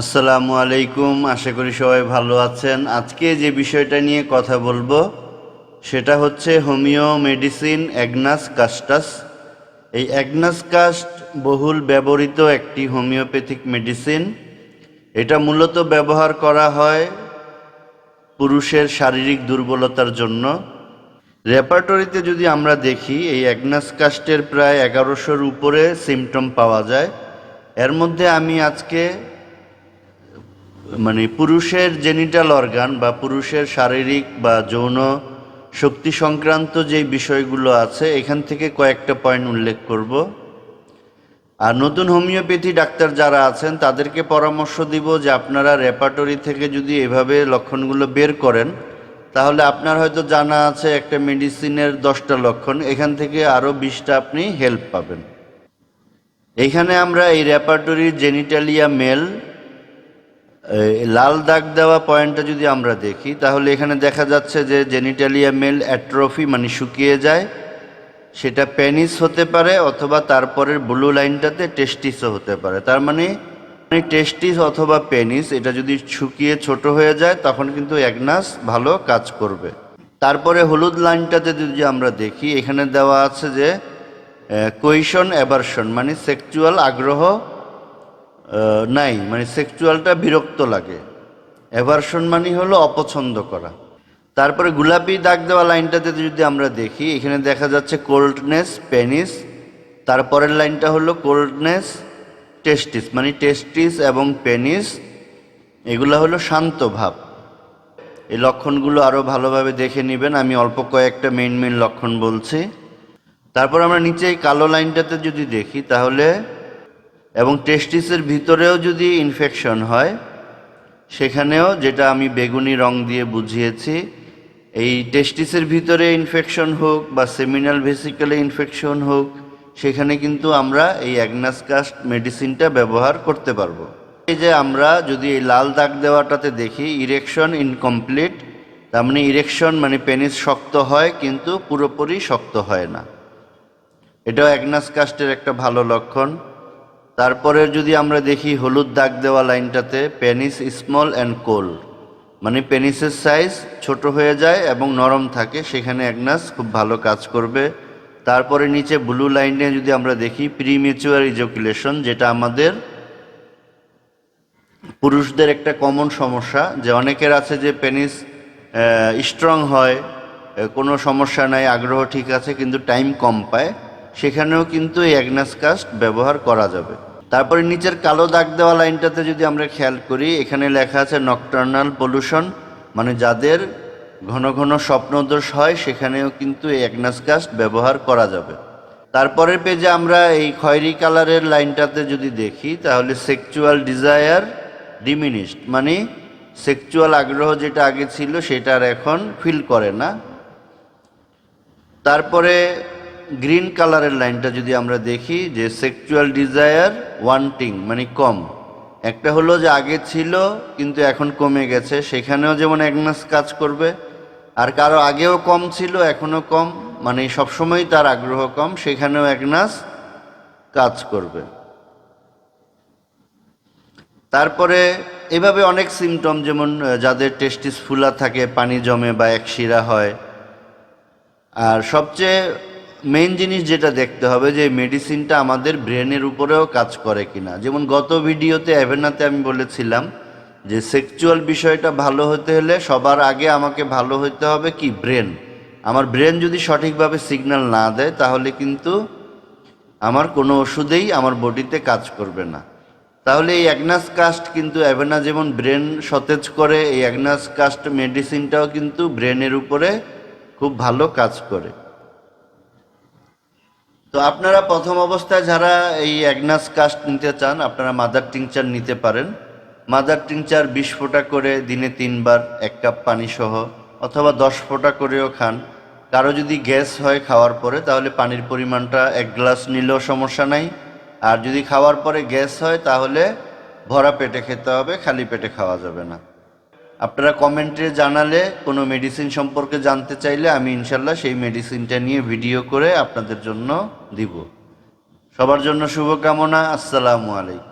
আসসালামু আলাইকুম, আশা করি সবাই ভালো আছেন। আজকে যে বিষয়টা নিয়ে কথা বলব, সেটা হচ্ছে হোমিও মেডিসিন অ্যাগনাস কাস্টাস। এই অ্যাগনাস কাস্ট বহুল ব্যবহৃত একটি হোমিওপ্যাথিক মেডিসিন। এটা মূলত ব্যবহার করা হয় পুরুষের শারীরিক দুর্বলতার জন্য। রেপার্টরিতে যদি আমরা দেখি, এই অ্যাগনাস কাস্টের প্রায় এগারোশোর উপরে সিমটম পাওয়া যায়। এর মধ্যে আমি আজকে মানে পুরুষের জেনিটাল অর্গান বা পুরুষের শারীরিক বা যৌন শক্তি সংক্রান্ত যে বিষয়গুলো আছে, এখান থেকে কয়েকটা পয়েন্ট উল্লেখ করব। আর নতুন হোমিওপ্যাথি ডাক্তার যারা আছেন, তাদেরকে পরামর্শ দিব যে আপনারা রেপার্টরি থেকে যদি এভাবে লক্ষণগুলো বের করেন, তাহলে আপনার হয়তো জানা আছে একটা মেডিসিনের দশটা লক্ষণ, এখান থেকে আরও বিশটা আপনি হেল্প পাবেন। এখানে আমরা এই রেপার্টরির জেনিটালিয়া মেল লাল দাগ দেওয়া পয়েন্টটা যদি আমরা দেখি, তাহলে এখানে দেখা যাচ্ছে যে জেনিটালিয়া মেল অ্যাট্রফি মানে শুকিয়ে যায়। সেটা প্যানিস হতে পারে অথবা তারপরের ব্লু লাইনটাতে টেস্টিসও হতে পারে। তার মানে টেস্টিস অথবা পেনিস, এটা যদি শুকিয়ে ছোট হয়ে যায়, তখন কিন্তু একনাস ভালো কাজ করবে। তারপরে হলুদ লাইনটাতে যদি আমরা দেখি, এখানে দেওয়া আছে যে কৈশন অ্যাভারশন মানে সেক্সুয়াল আগ্রহ নাই মানে সেক্সুয়ালটা বিরক্ত লাগে। অ্যাভারশন মানে হলো অপছন্দ করা। তারপরে গোলাপি দাগ দেওয়া লাইনটাতে যদি আমরা দেখি, এখানে দেখা যাচ্ছে কোল্ডনেস পেনিস তারপরের লাইনটা হলো কোল্ডনেস টেস্টিস মানে টেস্টিস এবং পেনিস এগুলো হলো শান্ত ভাব। এই লক্ষণগুলো আরও ভালোভাবে দেখে নেবেন, আমি অল্প কয়েকটা মেইন মেইন লক্ষণ বলছি। তারপর আমরা নিচে কালো লাইনটাতে যদি দেখি, তাহলে এবং টেস্টিসের ভিতরেও যদি ইনফেকশন হয়, সেখানেও যেটা আমি বেগুনি রং দিয়ে বুঝিয়েছি, এই টেস্টিসের ভিতরে ইনফেকশন হোক বা সেমিনাল ভেসিক্যালে ইনফেকশন হোক, সেখানে কিন্তু আমরা এই অ্যাগনাসকাস্ট মেডিসিনটা ব্যবহার করতে পারব। এই যে আমরা যদি এই লাল দাগ দেওয়াটাতে দেখি ইরেকশন ইনকমপ্লিট তার মানে ইরেকশন মানে পেনিস শক্ত হয়, কিন্তু পুরোপুরি শক্ত হয় না। এটাও অ্যাগনাস কাস্টের একটা ভালো লক্ষণ। তারপরে যদি আমরা দেখি হলুদ দাগ দেওয়া লাইনটাতে পেনিস স্মল অ্যান্ড কোল মানে পেনিসের সাইজ ছোট হয়ে যায় এবং নরম থাকে, সেখানে অ্যাগনাস খুব ভালো কাজ করবে। তারপরে নিচে ব্লু লাইনে যদি আমরা দেখি প্রিমেচুয়ার ইজোকুলেশন যেটা আমাদের পুরুষদের একটা কমন সমস্যা, যে অনেকের আছে যে পেনিস স্ট্রং হয় কোনো সমস্যা নাই, আগ্রহ ঠিক আছে, কিন্তু টাইম কম পায়, সেখানেও কিন্তু এই অ্যাগনাস কাস্ট ব্যবহার করা যাবে। তারপরে নিচের কালো দাগ দেওয়া লাইনটাতে যদি আমরা খেয়াল করি, এখানে লেখা আছে নকটার্নাল পলিউশন মানে যাদের ঘন ঘন স্বপ্নদোষ হয়, সেখানেও কিন্তু এই অ্যাগনাস কাস্ট ব্যবহার করা যাবে। তারপরের পেজে আমরা এই খয়েরি কালারের লাইনটাতে যদি দেখি, তাহলে সেক্সুয়াল ডিজায়ার ডিমিনিশড মানে সেক্সুয়াল আগ্রহ যেটা আগে ছিল, সেটা আর এখন ফিল করে না। তারপরে গ্রিন কালারের লাইনটা যদি আমরা দেখি, যে সেক্সুয়াল ডিজায়ার ওয়ান্টিং মানে কম। একটা হলো যে আগে ছিল, কিন্তু এখন কমে গেছে। সেখানেও যেমন একনাস কাজ করবে, আর কারও আগেও কম ছিল এখনও কম মানে সবসময় তার আগ্রহ কম, সেখানেও একনাস কাজ করবে। তারপরে এভাবে অনেক সিমটম যেমন যাদের টেস্টিস ফুলা থাকে, পানি জমে বা একশিরা হয়। আর সবচেয়ে মেইন জিনিস যেটা দেখতে হবে যে মেডিসিনটা আমাদের ব্রেনের উপরেও কাজ করে কিনা। যেমন গত ভিডিওতে অ্যাভেনাতে আমি বলেছিলাম যে সেক্সুয়াল বিষয়টা ভালো হতে হলে সবার আগে আমাকে ভালো হতে হবে কি? ব্রেন আমার ব্রেন যদি সঠিকভাবে সিগন্যাল না দেয়, তাহলে কিন্তু আমার কোনো ওষুধেই আমার বডিতে কাজ করবে না। তাহলে এই অ্যাগনাস কাস্ট কিন্তু অ্যাভেনা যেমন ব্রেন সতেজ করে, এই অ্যাগনাস কাস্ট মেডিসিনটাও কিন্তু ব্রেনের উপরে খুব ভালো কাজ করে। তো আপনারা প্রথম অবস্থায় যারা এই অ্যাগনাস কাস্ট নিতে চান, আপনারা মাদার টিংচার নিতে পারেন। মাদার টিংচার বিশ ফোঁটা করে দিনে তিনবার, এক কাপ পানি সহ, অথবা দশ ফোঁটা করেও খান। কারও যদি গ্যাস হয় খাওয়ার পরে, তাহলে পানির পরিমাণটা এক গ্লাস নিলেও সমস্যা নাই। আর যদি খাওয়ার পরে গ্যাস হয়, তাহলে ভরা পেটে খেতে হবে, খালি পেটে খাওয়া যাবে না। আপনারা কমেন্টে জানালে, কোনো মেডিসিন সম্পর্কে জানতে চাইলে আমি ইনশাল্লাহ সেই মেডিসিনটা নিয়ে ভিডিও করে আপনাদের জন্য দিব। সবার জন্য শুভকামনা, আসসালামু আলাইকুম।